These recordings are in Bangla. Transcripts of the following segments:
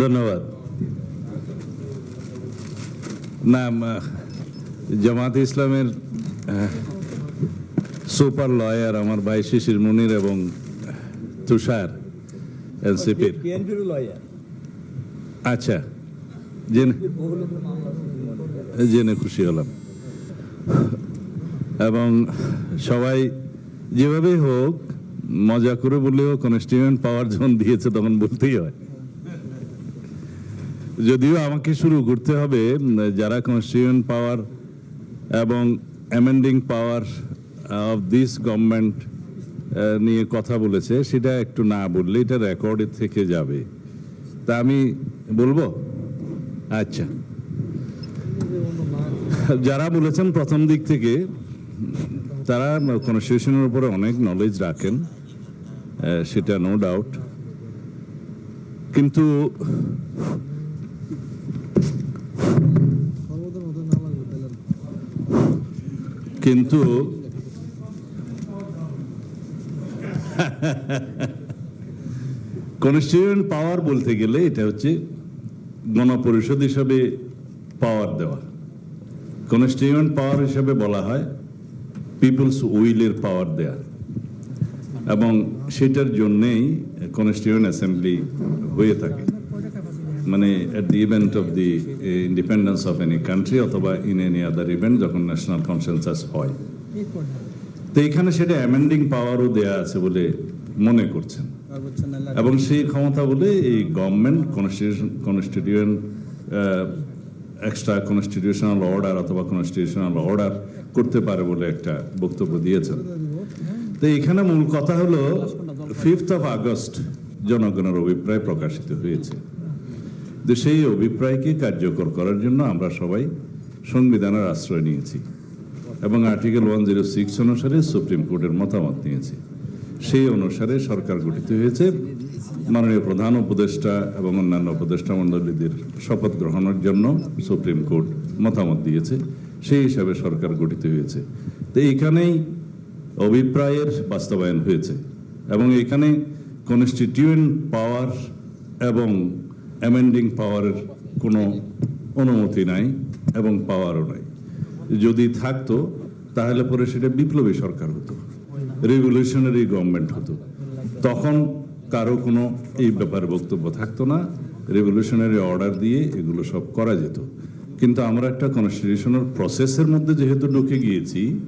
ধন্যবাদ। না জামাত ইসলামের সুপার লয়ার আমার ভাই শিশির মুনির এবং তুষার এনসিপির। আচ্ছা জেনে। জেনে খুশি হলাম। এবং সবাই যেভাবেই হোক, মজা করে বললেও কনস্টিটিউয়েন্ট পাওয়ার যখন দিয়েছে তখন বলতেই হয়। যদিও আমাকে শুরু করতে হবে, যারা কনস্টিটিউয়েন্ট পাওয়ার এবং amending power of this government নিয়ে কথা বলেছে, সেটা একটু না বললে এটা রেকর্ডের থেকে যাবে। তা আমি বলব? আচ্ছা। যারা বলেছেন প্রথম দিক থেকে তারা কনস্টিটিউশনের উপরে অনেক নলেজ রাখেন সেটা নো ডাউট কিন্তু কিন্তু কনস্টিটিউয়েন্ট পাওয়ার বলতে গেলে এটা হচ্ছে গণপরিষদ হিসাবে পাওয়ার দেওয়া। কনস্টিটিউয়েন্ট পাওয়ার হিসাবে বলা হয়। পিপলস উইলের পাওয়ার দেয়া এবং সেটার জন্যেই কনস্টিটিউয়েন্ট অ্যাসেম্বলি হয়ে থাকে মানে at the event of the independence of any country অথবা ইন এনি আদার ইভেন্ট যখন ন্যাশনাল কনসেনসাস হয় তো এখানে সেটা অ্যামেন্ডিং পাওয়ারও দেয়া আছে বলে মনে করছেন এবং সেই ক্ষমতা বলে এই government constitution constituent extra constitutional order অথবা কনস্টিটিউশনাল অর্ডার করতে পারে বলে একটা বক্তব্য দিয়েছেন। তো এখানে মূল কথা হলো ফিফথ অফ আগস্ট জনগণের অভিপ্রায় প্রকাশিত হয়েছে। তো সেই অভিপ্রায়কে কার্যকর করার জন্য আমরা সবাই সংবিধানের আশ্রয় নিয়েছি এবং আর্টিকেল ওয়ান জিরো সিক্স অনুসারে সুপ্রিম কোর্টের মতামত নিয়েছি। সেই অনুসারে সরকার গঠিত হয়েছে। মাননীয় প্রধান উপদেষ্টা এবং অন্যান্য উপদেষ্টা মণ্ডলীদের শপথ গ্রহণের জন্য সুপ্রিম কোর্ট মতামত দিয়েছে। সেই হিসাবে সরকার গঠিত হয়েছে। তো এইখানেই অভিপ্রায়ের বাস্তবায়ন হয়েছে এবং এখানে কনস্টিটিউয়েন্ট পাওয়ার এবং অ্যামেন্ডিং পাওয়ারের কোনো অনুমতি নাই এবং পাওয়ারও নাই। যদি থাকতো, তাহলে পরে সেটা বিপ্লবী সরকার হতো। রেভলিউশনারি গভর্নমেন্ট হতো। তখন কারও কোনো এই ব্যাপারে বক্তব্য থাকতো না। রেভলিউশনারি অর্ডার দিয়ে এগুলো সব করা যেত। কিন্তু আমরা একটা কনস্টিটিউশনাল প্রসেসের মধ্যে যেহেতু ঢুকে গিয়েছি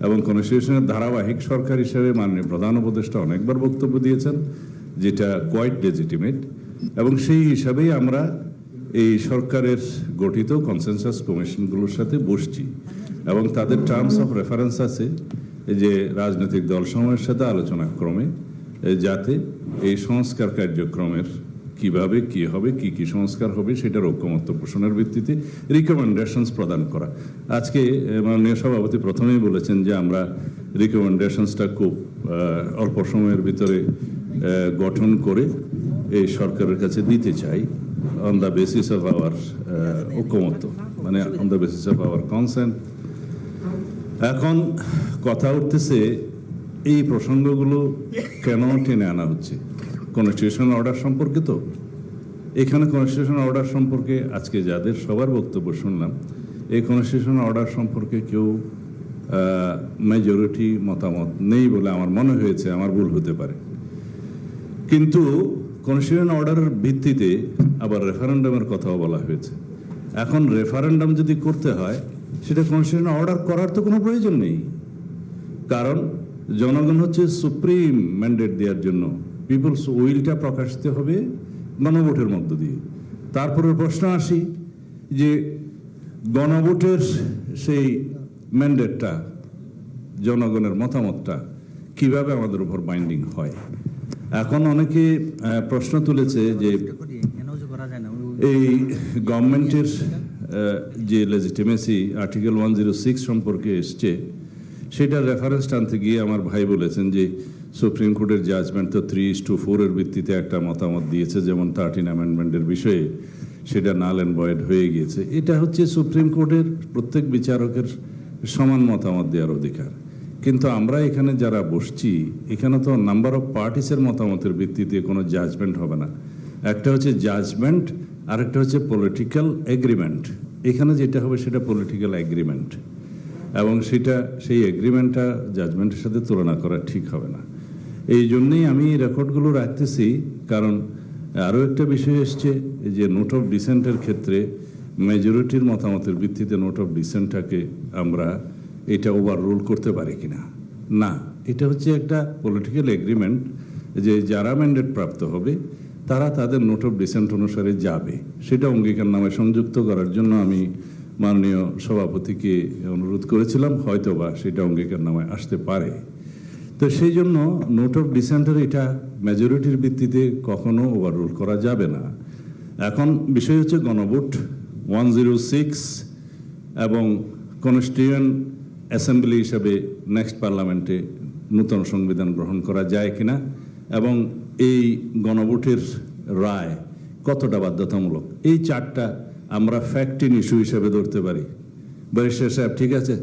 এবং কনস্টিটিউশনের ধারাবাহিক সরকার হিসেবে মাননীয় প্রধান উপদেষ্টা অনেকবার বক্তব্য দিয়েছেন, যেটা কোয়াইট লেজিটিমেট এবং সেই হিসাবেই আমরা এই সরকারের গঠিত কনসেনসাস কমিশনগুলোর সাথে বসছি। এবং তাদের টার্মস অফ রেফারেন্স আছে। যে রাজনৈতিক দলসমূহের সাথে আলোচনা ক্রমে যাতে এই সংস্কার কার্যক্রমের কীভাবে কি হবে, কি কি সংস্কার হবে সেটার ঐক্যমত্য পোষণের ভিত্তিতে রিকমেন্ডেশনস প্রদান করা। আজকে মাননীয় সভাপতি প্রথমেই বলেছেন যে আমরা রিকমেন্ডেশনসটা খুব অল্প সময়ের ভিতরে গঠন করে এই সরকারের কাছে দিতে চাই। On the basis of our ঐক্যমত্য মানে on the basis of our consent এখন কথা উঠতেছে, এই প্রসঙ্গগুলো কেন টেনে আনা হচ্ছে? কনস্টিটিউশন অর্ডার সম্পর্কে তো এখানে কনস্টিটিউশন অর্ডার সম্পর্কে আজকে যাদের সবার বক্তব্য শুনলাম, এই কনস্টিটিউশন অর্ডার সম্পর্কে কেউ মেজরিটি মতামত নেই বলে আমার মনে হয়েছে, আমার ভুল হতে পারে। কিন্তু কনস্টিটিউশন অর্ডারের ভিত্তিতে আবার রেফারেন্ডামের কথাও বলা হয়েছে। এখন রেফারেন্ডাম যদি করতে হয় সেটা কনস্টিটিউশন অর্ডার করার তো কোনো প্রয়োজন নেই। কারণ জনগণ হচ্ছে সুপ্রিম ম্যান্ডেট দেওয়ার জন্য। পিপলস উইলটা প্রকাশিত হবে গণভোটের মধ্য দিয়ে। তারপরে প্রশ্ন আসি যে গণভোটের সেই ম্যান্ডেটটা জনগণের মতামতটা কীভাবে আমাদের উপর বাইন্ডিং হয়? এখন অনেকে প্রশ্ন তুলেছে যে এই গভর্নমেন্টের যে legitimacy article one zero six সম্পর্কে এসছে, সেটার রেফারেন্স টানতে গিয়ে আমার ভাই বলেছেন যে সুপ্রিম কোর্টের জাজমেন্ট তো থ্রি ইস টু ফোরের ভিত্তিতে একটা মতামত দিয়েছে, যেমন থার্টিন অ্যামেন্ডমেন্টের বিষয়ে সেটা নাল অ্যান্ড বয়েড হয়ে গিয়েছে। এটা হচ্ছে সুপ্রিম কোর্টের প্রত্যেক বিচারকের সমান মতামত দেওয়ার অধিকার। কিন্তু আমরা এখানে যারা বসছি, এখানে তো নাম্বার অফ পার্টিসের মতামতের ভিত্তিতে কোনো জাজমেন্ট হবে না। একটা হচ্ছে জাজমেন্ট আর একটা হচ্ছে পলিটিক্যাল এগ্রিমেন্ট এখানে যেটা হবে সেটা পলিটিক্যাল এগ্রিমেন্ট এবং সেটা, সেই এগ্রিমেন্টটা জাজমেন্টের সাথে তুলনা করা ঠিক হবে না। এই জন্যেই আমি রেকর্ডগুলো রাখতেছি, কারণ আরও একটা বিষয় এসছে যে নোট অফ ডিসেন্টের ক্ষেত্রে মেজরিটির মতামতের ভিত্তিতে নোট অফ ডিসেন্টটাকে আমরা এটা ওভার রুল করতে পারি কিনা। না, এটা হচ্ছে একটা পলিটিক্যাল এগ্রিমেন্ট যে যারা ম্যান্ডেট প্রাপ্ত হবে তারা তাদের নোট অফ ডিসেন্ট অনুসারে যাবে। সেটা অঙ্গীকার নামে সংযুক্ত করার জন্য আমি মাননীয় সভাপতিকে অনুরোধ করেছিলাম, হয়তোবা সেটা অঙ্গীকার নামে আসতে পারে। তো সেই জন্য নোট অফ ডিসেন্টের এটা মেজরিটির ভিত্তিতে কখনো ওভাররুল করা যাবে না। এখন বিষয় হচ্ছে গণভোট ওয়ান জিরো সিক্স এবং কনস্টিটিউয়েন্ট অ্যাসেম্বলি হিসাবে নেক্সট পার্লামেন্টে নূতন সংবিধান গ্রহণ করা যায় কিনা এবং এই গণভোটের রায় কতটা বাধ্যতামূলক? এই চারটা আমরা ফ্যাক্টিন ইস্যু হিসেবে ধরতে পারি। ব্যারিস্টার সাহেব, ঠিক আছে?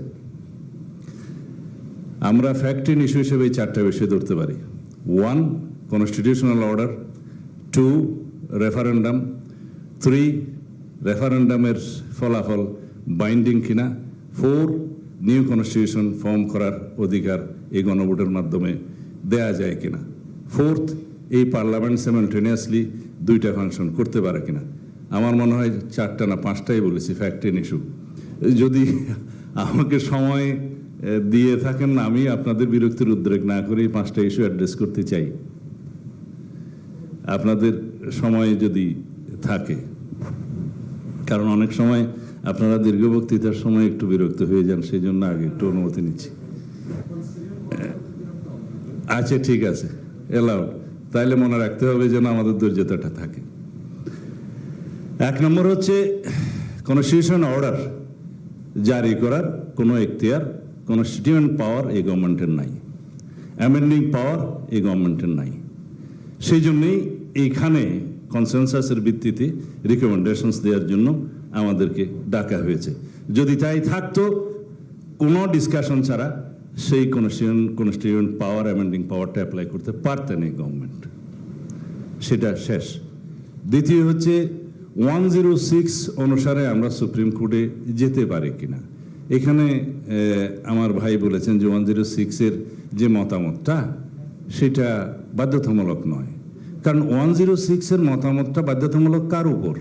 আমরা ফ্যাক্টিন ইস্যু হিসেবে এই চারটা বিষয় ধরতে পারি। One constitutional order two referendum three রেফারেন্ডামের ফলাফল বাইন্ডিং কিনা। ফোর নিউ কনস্টিটিউশন ফর্ম করার অধিকার এই গণভোটের মাধ্যমে দেয়া যায় কিনা। ফোর্থ এই পার্লামেন্ট সেমেন্টেনিয়াসলি দুইটা ফাংশন করতে পারে কিনা? আমার মনে হয় চারটা না পাঁচটাই বলেছি ফ্যাক্টিন ইস্যু যদি আমাকে সময় দিয়ে থাকেন না আমি আপনাদের বিরক্তির উদ্রেক না করে এই পাঁচটা ইস্যু অ্যাড্রেস করতে চাই। আপনাদের সময় যদি থাকে, কারণ অনেক সময় আপনারা দীর্ঘ বক্তৃতার সময় একটু বিরক্ত হয়ে যান সেই জন্য আগে একটু অনুমতি নিচ্ছি। আচ্ছা ঠিক আছে। এলাউড তাইলে মনে রাখতে হবে যেন আমাদের ধৈর্যতাটা থাকে। এক নম্বর হচ্ছে কনস্টিটিউশন অর্ডার জারি করার কোনো এখতিয়ার কনস্টিটিউয়েন্ট পাওয়ার এই গভর্নমেন্টের নাই। অ্যামেন্ডিং পাওয়ার এই গভর্নমেন্টের নাই। সেই জন্যেই এইখানে কনসেনসাসের ভিত্তিতে রিকমেন্ডেশনস দেওয়ার জন্য আমাদেরকে ডাকা হয়েছে। যদি তাই থাকতো, কোনো ডিসকাশন ছাড়া সেই কনস্টিটিউন কনস্টিটিউয়েন্ট পাওয়ার অ্যামেন্ডিং পাওয়ারটা অ্যাপ্লাই করতে পারতেন এই গভর্নমেন্ট সেটা শেষ। দ্বিতীয় হচ্ছে ওয়ান জিরো সিক্স অনুসারে আমরা সুপ্রিম কোর্টে যেতে পারি কিনা। এখানে আমার ভাই বলেছেন যে ওয়ান জিরো সিক্সের যে মতামতটা, সেটা বাধ্যতামূলক নয়। কারণ ওয়ান জিরো সিক্সের মতামতটা বাধ্যতামূলক কার উপর?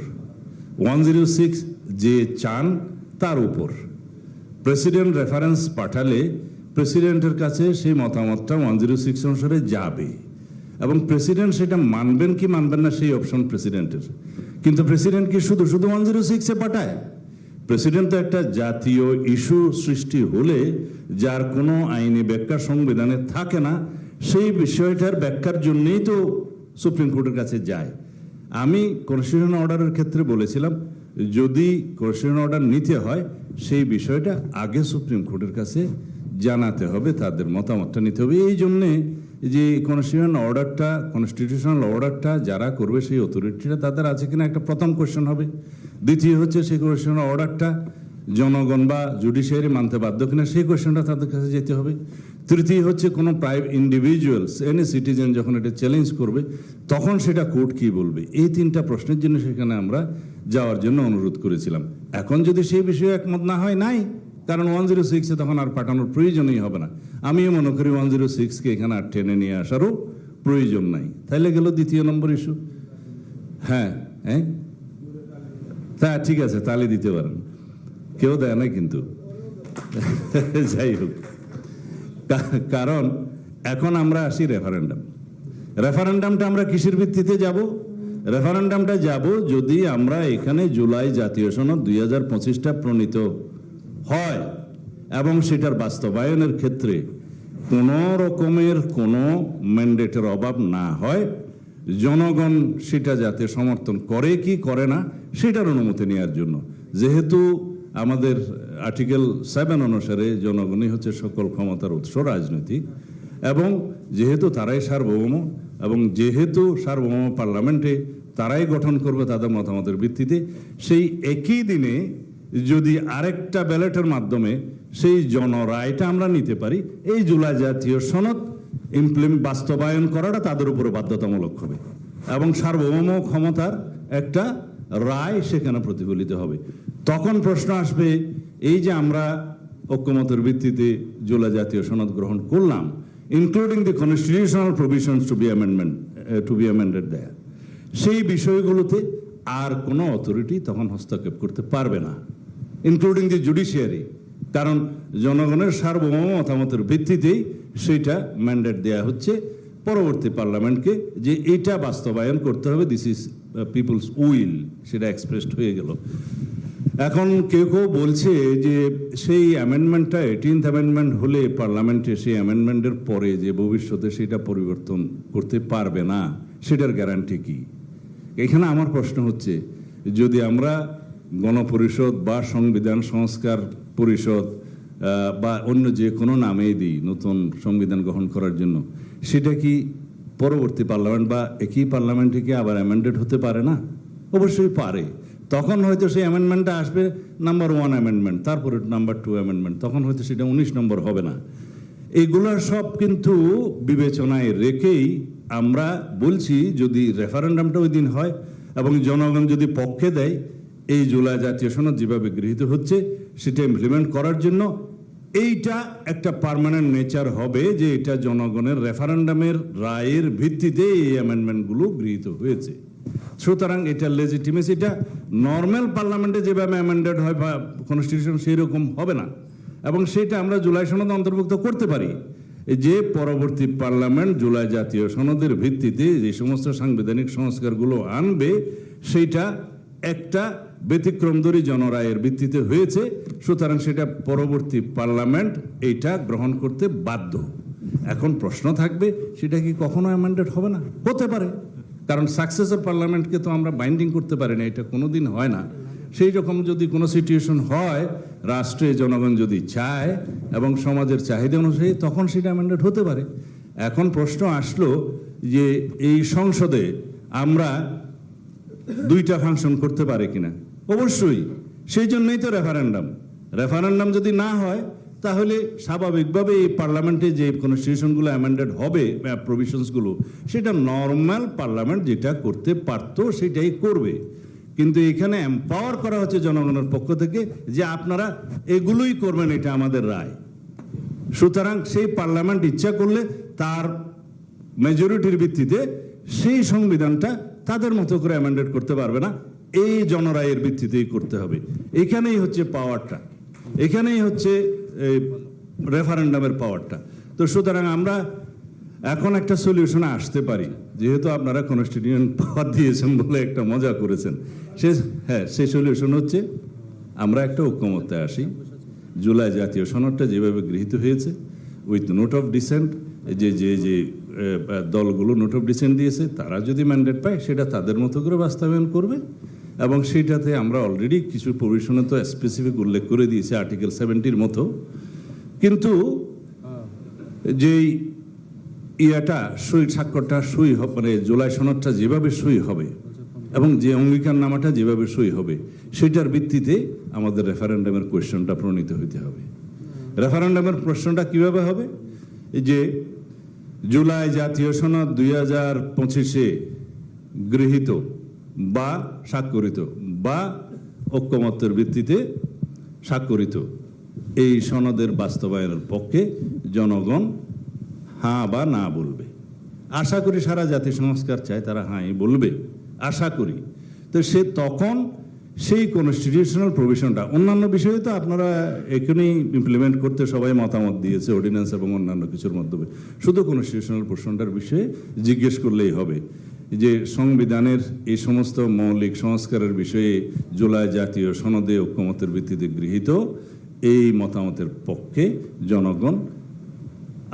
ওয়ান জিরো সিক্স যে চান, তার উপর। প্রেসিডেন্ট রেফারেন্স পাঠালে প্রেসিডেন্টের কাছে সেই মতামতটা ওয়ান জিরো সিক্স অনুসারে যাবে। এবং প্রেসিডেন্ট সেটা মানবেন কি মানবেন না সেই অপশন প্রেসিডেন্টের। কিন্তু প্রেসিডেন্ট কি শুধু শুধু ওয়ান জিরো সিক্সে পাঠায়? প্রেসিডেন্ট তো একটা জাতীয় ইস্যু সৃষ্টি হলে যার কোনো আইনি ব্যাখ্যা সংবিধানে থাকে না, সেই বিষয়টার ব্যাখ্যার জন্যেই তো সুপ্রিম কোর্টের কাছে যায়। আমি কনস্টিটিউশন অর্ডারের ক্ষেত্রে বলেছিলাম যদি কনস্টিটিউশন অর্ডার নিতে হয়, সেই বিষয়টা আগে সুপ্রিম কোর্টের কাছে জানাতে হবে, তাদের মতামতটা নিতে হবে। এই জন্যে যে কনস্টিটিউশন অর্ডারটা কনস্টিটিউশনাল অর্ডারটা যারা করবে, সেই অথরিটিটা তাদের আছে কিনা একটা প্রথম কোয়েশ্চেন হবে। দ্বিতীয় হচ্ছে সেই কনস্টিটিউশনাল অর্ডারটা জনগণ বা জুডিশিয়ারি মানতে বাধ্য কিনা, সেই কোয়েশ্চেনটা তাদের কাছে যেতে হবে। তৃতীয় হচ্ছে কোনো প্রাইভেট ইন্ডিভিজুয়ালস এনি সিটিজেন যখন এটা চ্যালেঞ্জ করবে, তখন সেটা কোর্ট কি বলবে? এই তিনটা প্রশ্নের জন্য সেখানে আমরা যাওয়ার জন্য অনুরোধ করেছিলাম। এখন যদি সেই বিষয়ে একমত না হয়, নাই। কারণ ওয়ান জিরো সিক্সে তখন আর পাঠানোর প্রয়োজনই হবে না। আমিও মনে করি ওয়ান জিরো সিক্সকে এখানে আর টেনে নিয়ে আসারও প্রয়োজন নাই। তাইলে গেল দ্বিতীয় নম্বর ইস্যু। হ্যাঁ হ্যাঁ? তা ঠিক আছে তাহলে দিতে পারেন। কেউ দেয় না কিন্তু। যাই হোক। কারণ এখন আমরা আসি রেফারেন্ডাম রেফারেন্ডামটা আমরা কিসের ভিত্তিতে যাব? রেফারেন্ডামটা যাব যদি আমরা এখানে জুলাই জাতীয় সনদ দুই হাজার পঁচিশটা প্রণীত হয় এবং সেটার বাস্তবায়নের ক্ষেত্রে কোনো রকমের কোনো ম্যান্ডেটের অভাব না হয়, জনগণ সেটা যাতে সমর্থন করে কি করে না সেটার অনুমতি নেওয়ার জন্য। যেহেতু আমাদের আর্টিকেল সেভেন অনুসারে জনগণই হচ্ছে সকল ক্ষমতার উৎস রাজনৈতিক এবং যেহেতু তারাই সার্বভৌম এবং যেহেতু সার্বভৌম পার্লামেন্টে তারাই গঠন করবে তাদের মতামতের ভিত্তিতে, সেই একই দিনে যদি আরেকটা ব্যালটের মাধ্যমে সেই জনরায়টা আমরা নিতে পারি, এই জুলাই জাতীয় সনদ ইমপ্লিম, বাস্তবায়ন করাটা তাদের উপরে বাধ্যতামূলক হবে। এবং সার্বভৌম ক্ষমতার একটা রায় সেখানে প্রতিফলিত হবে। তখন প্রশ্ন আসবে, এই যে আমরা ঐক্যমতের ভিত্তিতে জুলাই জাতীয় সনদ গ্রহণ করলাম including the constitutional provisions to be amendment to be amended there সেই বিষয়গুলোতে আর কোনো অথরিটি তখন হস্তক্ষেপ করতে পারবে না ইনক্লুডিং দি জুডিশিয়ারি কারণ জনগণের সার্বভৌম মতামতের ভিত্তিতেই সেইটা ম্যান্ডেট দেয়া হচ্ছে পরবর্তী পার্লামেন্টকে যে এটা বাস্তবায়ন করতে হবে দিস ইজ পিপলস উইল সেটা এক্সপ্রেসড হয়ে গেল। এখন কেউ কেউ বলছে যে সেই অ্যামেন্ডমেন্টটা এইটিনথ অ্যামেন্ডমেন্ট হলে পার্লামেন্টে সেই অ্যামেন্ডমেন্টের পরে যে ভবিষ্যতে সেটা পরিবর্তন করতে পারবে না, সেটার গ্যারান্টি কি? এখানে আমার প্রশ্ন হচ্ছে, যদি আমরা গণপরিষদ বা সংবিধান সংস্কার পরিষদ বা অন্য যে কোনো নামেই দিই নতুন সংবিধান গ্রহণ করার জন্য, সেটা কি পরবর্তী পার্লামেন্ট বা একই পার্লামেন্টে কি আবার অ্যামেন্ডেড হতে পারে না? অবশ্যই পারে। তখন হয়তো সেই অ্যামেন্ডমেন্টটা আসবে নাম্বার ওয়ান অ্যামেন্ডমেন্ট তারপরে নাম্বার টু অ্যামেন্ডমেন্ট তখন হয়তো সেটা উনিশ নম্বর হবে না। এইগুলার সব কিন্তু বিবেচনায় রেখেই আমরা বলছি, যদি রেফারেন্ডামটা ওই দিন হয় এবং জনগণ যদি পক্ষে দেয়, এই জুলাই জাতীয় সনদ যেভাবে গৃহীত হচ্ছে, সেটা ইমপ্লিমেন্ট করার জন্য এইটা একটা পার্মানেন্ট নেচার হবে যে এটা জনগণের রেফারেন্ডামের রায়ের ভিত্তিতে এই অ্যামেন্ডমেন্টগুলো গৃহীত হয়েছে। সুতরাং এটা লেজিটিমেসিটা নর্মাল পার্লামেন্টে যেভাবে অ্যামেন্ডেড হয় বা কনস্টিটিউশন সেই রকম হবে না। এবং সেটা আমরা জুলাই সনদ অন্তর্ভুক্ত করতে পারি। যে পরবর্তী পার্লামেন্ট জুলাই জাতীয় সনদের ভিত্তিতে যে সমস্ত সাংবিধানিক সংস্কারগুলো আনবে, সেইটা একটা ব্যতিক্রমদরী জনরায়ের ভিত্তিতে হয়েছে। সুতরাং সেটা পরবর্তী পার্লামেন্ট এইটা গ্রহণ করতে বাধ্য। এখন প্রশ্ন থাকবে, সেটা কি কখনো অ্যামেন্ডেড হবে না? হতে পারে। কারণ সাকসেসর পার্লামেন্টকে তো আমরা বাইন্ডিং করতে পারি না, এটা কোনো দিন হয় না। সেই রকম যদি কোনো সিচুয়েশন হয়, রাষ্ট্রে জনগণ যদি চায় এবং সমাজের চাহিদা অনুযায়ী তখন সেটা অ্যামেন্ডেড হতে পারে। এখন প্রশ্ন আসলো যে এই সংসদে আমরা দুইটা ফাংশন করতে পারে কিনা? অবশ্যই। সেই জন্যই তো রেফারেন্ডাম রেফারেন্ডাম যদি না হয় তাহলে স্বাভাবিকভাবে এই পার্লামেন্টে যে কনস্টিটিউশনগুলো অ্যামেন্ডেড হবে প্রভিশনসগুলো সেটা নর্মাল পার্লামেন্ট যেটা করতে পারতো সেটাই করবে। কিন্তু এখানে এম্পাওয়ার করা হচ্ছে জনগণের পক্ষ থেকে যে আপনারা এগুলোই করবেন, এটা আমাদের রায়। সুতরাং সেই পার্লামেন্ট ইচ্ছা করলে তার মেজরিটির ভিত্তিতে সেই সংবিধানটা তাদের মতো করে অ্যামেন্ডেড করতে পারবে না। এই জনরায়ের ভিত্তিতেই করতে হবে। এখানেই হচ্ছে পাওয়ারটা এখানেই হচ্ছে রেফারেন্ডামের পাওয়ারটা তো সুতরাং আমরা এখন একটা সলিউশনে আসতে পারি। যেহেতু আপনারা কনস্টিটিউশন পাওয়ার দিয়েছেন বলে একটা মজা করেছেন। সে হ্যাঁ সেই সলিউশন হচ্ছে, আমরা একটা ঐক্যমত্যে আসি। জুলাই জাতীয় সনদটা যেভাবে গৃহীত হয়েছে উইথ নোট অফ ডিসেন্ট যে যে যে দলগুলো নোট অফ ডিসেন্ট দিয়েছে, তারা যদি ম্যান্ডেট পায়, সেটা তাদের মতো করে বাস্তবায়ন করবে। এবং সেইটাতে আমরা অলরেডি কিছু প্রভিশনে তো স্পেসিফিক উল্লেখ করে দিয়েছি আর্টিকেল সেভেন্টির মতো। কিন্তু যেই ইয়াটা সই, স্বাক্ষরটা সই মানে জুলাই সনদটা যেভাবে সই হবে এবং যে অঙ্গীকার নামাটা যেভাবে সই হবে সেটার ভিত্তিতে আমাদের রেফারেন্ডামের কোয়েশ্চনটা প্রণীত হইতে হবে। রেফারেন্ডামের প্রশ্নটা কীভাবে হবে? যে জুলাই জাতীয় সনদ দুই হাজার পঁচিশে গৃহীত। বা স্বাক্ষরিত, বা ঐক্যমত্যের ভিত্তিতে স্বাক্ষরিত। এই সনদের বাস্তবায়নের পক্ষে জনগণ হ্যাঁ বা না বলবে। আশা করি সারা জাতি সংস্কার চায়, তারা হাঁই বলবে। আশা করি। তো সে তখন সেই কনস্টিটিউশনাল প্রভিশনটা অন্যান্য বিষয়ে তো আপনারা এখানেই ইমপ্লিমেন্ট করতে সবাই মতামত দিয়েছে অর্ডিন্যান্স এবং অন্যান্য কিছুর মাধ্যমে। শুধু কনস্টিটিউশনাল প্রশ্নটার বিষয়ে জিজ্ঞেস করলেই হবে। যে সংবিধানের এই সমস্ত মৌলিক সংস্কারের বিষয়ে জুলাই জাতীয় সনদে ঐক্যমতের ভিত্তিতে গৃহীত এই মতামতের পক্ষে জনগণ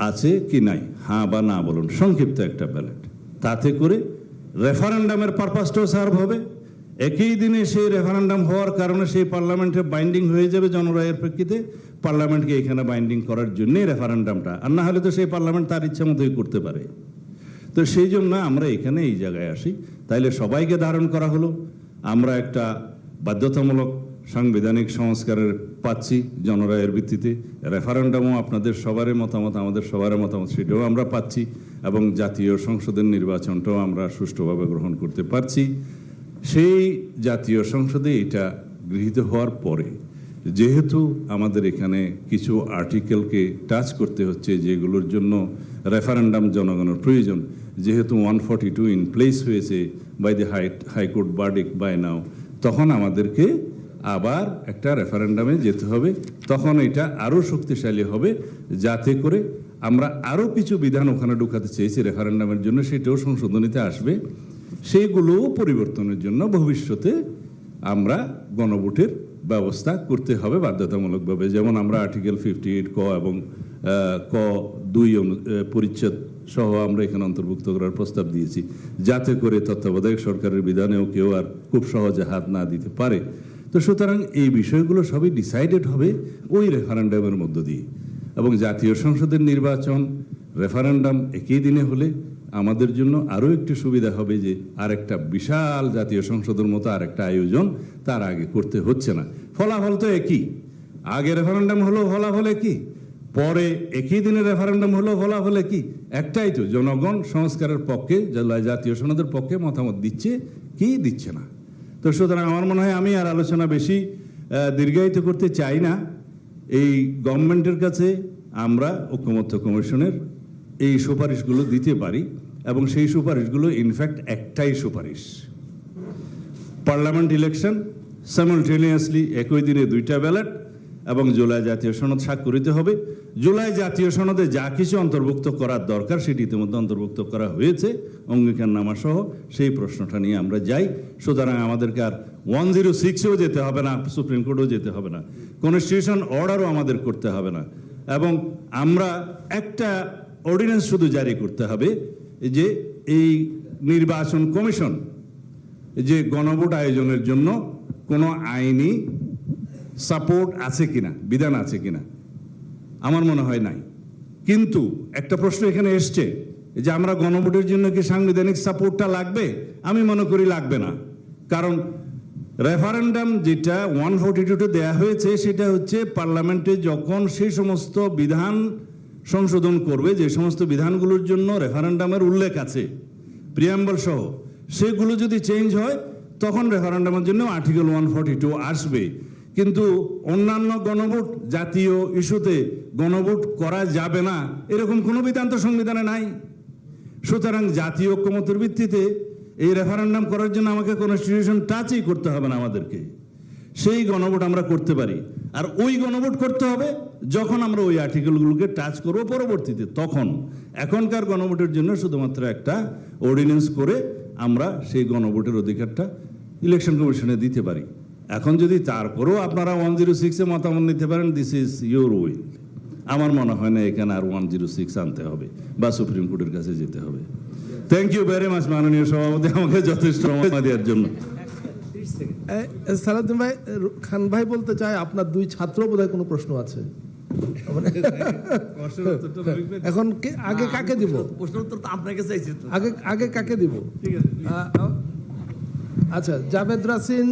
আছে কি নাই? হ্যাঁ বা না বলুন। সংক্ষিপ্ত একটা ব্যালেট। তাতে করে রেফারেন্ডামের পারপাসটাও সার্ভ হবে। একই দিনে সেই রেফারেন্ডাম হওয়ার কারণে সেই পার্লামেন্টে বাইন্ডিং হয়ে যাবে জনরায়ের প্রেক্ষিতে। পার্লামেন্টকে এখানে বাইন্ডিং করার জন্যই রেফারেন্ডামটা। আর না হলে তো সেই পার্লামেন্ট তার ইচ্ছা মতোই করতে পারে। তো সেই জন্য আমরা এখানে এই জায়গায় আসি। তাইলে সবাইকে ধারণ করা হলো। আমরা একটা বাধ্যতামূলক সাংবিধানিক সংস্কারের পাচ্ছি জনরায়ের ভিত্তিতে। রেফারেন্ডামও আপনাদের সবারই মতামত, আমাদের সবার মতামত সেটাও আমরা পাচ্ছি এবং জাতীয় সংসদের নির্বাচনটাও আমরা সুষ্ঠুভাবে গ্রহণ করতে পারছি। সেই জাতীয় সংসদে এটা গৃহীত হওয়ার পরে যেহেতু আমাদের এখানে কিছু আর্টিকেলকে টাচ করতে হচ্ছে, যেগুলোর জন্য রেফারেন্ডাম জনগণের প্রয়োজন, যেহেতু one forty two in place হয়েছে by the high high court verdict by now তখন আমাদেরকে আবার একটা রেফারেন্ডামে যেতে হবে। তখন এটা আরও শক্তিশালী হবে, যাতে করে আমরা আরও কিছু বিধান ওখানে ঢুকাতে চেয়েছি রেফারেন্ডামের জন্য, সেটাও সংশোধনীতে আসবে। সেইগুলোও পরিবর্তনের জন্য ভবিষ্যতে আমরা গণভোটের ব্যবস্থা করতে হবে বাধ্যতামূলকভাবে যেমন আমরা আর্টিকেল ফিফটি এইট ক এবং ক দুই পরিচ্ছেদ সহ আমরা এখানে অন্তর্ভুক্ত করার প্রস্তাব দিয়েছি। যাতে করে তত্ত্বাবধায়ক সরকারের বিধানেও কেউ আর খুব সহজে হাত না দিতে পারে। তো সুতরাং এই বিষয়গুলো সবই ডিসাইডেড হবে ওই রেফারেন্ডামের মধ্য দিয়ে। এবং জাতীয় সংসদের নির্বাচন রেফারেন্ডাম একই দিনে হলে আমাদের জন্য আরও একটি সুবিধা হবে যে আরেকটা বিশাল জাতীয় সংসদের মতো আরেকটা আয়োজন তার আগে করতে হচ্ছে না। ফলাফল তো একই। আগে রেফারেন্ডাম হলো ফলাফল একই। পরে একই দিনে রেফারেন্ডাম হলো ফলাফল একই। একটাই তো, জনগণ সংস্কারের পক্ষে জাতীয় সনদের পক্ষে মতামত দিচ্ছে কি দিচ্ছে না। তো সুতরাং আমার মনে হয় আমি আর আলোচনা বেশি দীর্ঘায়িত করতে চাই না। এই গভর্নমেন্টের কাছে আমরা ঐক্যমত্য কমিশনের এই সুপারিশগুলো দিতে পারি এবং সেই সুপারিশগুলো ইনফ্যাক্ট একটাই সুপারিশ। পার্লামেন্ট ইলেকশন সাইমultaneously একই দিনে দুইটা ব্যালট এবং জুলাই জাতীয় সনদ স্বাক্ষরিত হবে। জুলাই জাতীয় সনদে যা কিছু অন্তর্ভুক্ত করার দরকার, সেটি ইতিমধ্যে অন্তর্ভুক্ত করা হয়েছে। অঙ্গীকার নামা সহ সেই প্রশ্নটা নিয়ে আমরা যাই। সুতরাং আমাদেরকে আর ওয়ান জিরো সিক্সেও যেতে হবে না সুপ্রিম কোর্টেও যেতে হবে না। কনস্টিটিউশন অর্ডারও আমাদের করতে হবে না। এবং আমরা একটা অর্ডিন্যান্স শুধু জারি করতে হবে যে এই নির্বাচন কমিশন যে গণভোট আয়োজনের জন্য কোনো আইনি সাপোর্ট আছে কিনা, বিধান আছে কিনা, আমার মনে হয় নাই। কিন্তু একটা প্রশ্ন এখানে এসছে যে আমরা গণভোটের জন্য কি সাংবিধানিক সাপোর্টটা লাগবে? আমি মনে করি লাগবে না। কারণ রেফারেন্ডাম যেটা ওয়ান ফোর্টি টুতে দেওয়া হয়েছে, সেটা হচ্ছে পার্লামেন্টে যখন সেই সমস্ত বিধান সংশোধন করবে যে সমস্ত বিধানগুলোর জন্য রেফারেন্ডামের উল্লেখ আছে। প্রিয়াম্বল সহ। সেগুলো যদি চেঞ্জ হয়, তখন রেফারেন্ডামের জন্য আর্টিকেল ওয়ান ফর্টি টু আসবে। কিন্তু অন্যান্য গণভোট জাতীয় ইস্যুতে গণভোট করা যাবে না, এরকম কোনো বিধান তো সংবিধানে নাই। সুতরাং জাতীয় ঐক্যমতের ভিত্তিতে এই রেফারেন্ডাম করার জন্য আমাকে কনস্টিটিউশন টাচই করতে হবে না আমাদেরকে। সেই গণভোট আমরা করতে পারি। আর ওই গণভোট করতে হবে যখন আমরা ওই আর্টিকেলগুলোকে টাচ করব পরবর্তীতে, তখন। এখনকার গণভোটের জন্য শুধুমাত্র একটা অর্ডিন্যান্স করে আমরা সেই গণভোটের অধিকারটা ইলেকশন কমিশনে দিতে পারি। এখন যদি তারপরেও আপনারা ওয়ান জিরো সিক্সে মতামত নিতে পারেন দিস ইজ ইউর উইল আমার মনে হয় না এখানে আর ওয়ান জিরো সিক্স আনতে হবে বা সুপ্রিম কোর্টের কাছে যেতে হবে। থ্যাংক ইউ ভেরি মাচ মাননীয় সভাপতি, আমাকে যথেষ্ট সময় দেওয়ার জন্য। সালাউদ্দিন ভাই খান ভাই বলতে চায় আপনার দুই ছাত্র বোধহয় কোনো প্রশ্ন আছে। মানে- এখন কে- আগে কাকে দিব? প্রশ্ন উত্তর তো আপনাকে চাইছি আগে আগে কাকে দিব? আ- আ- আচ্ছা জাভেদ রাসিন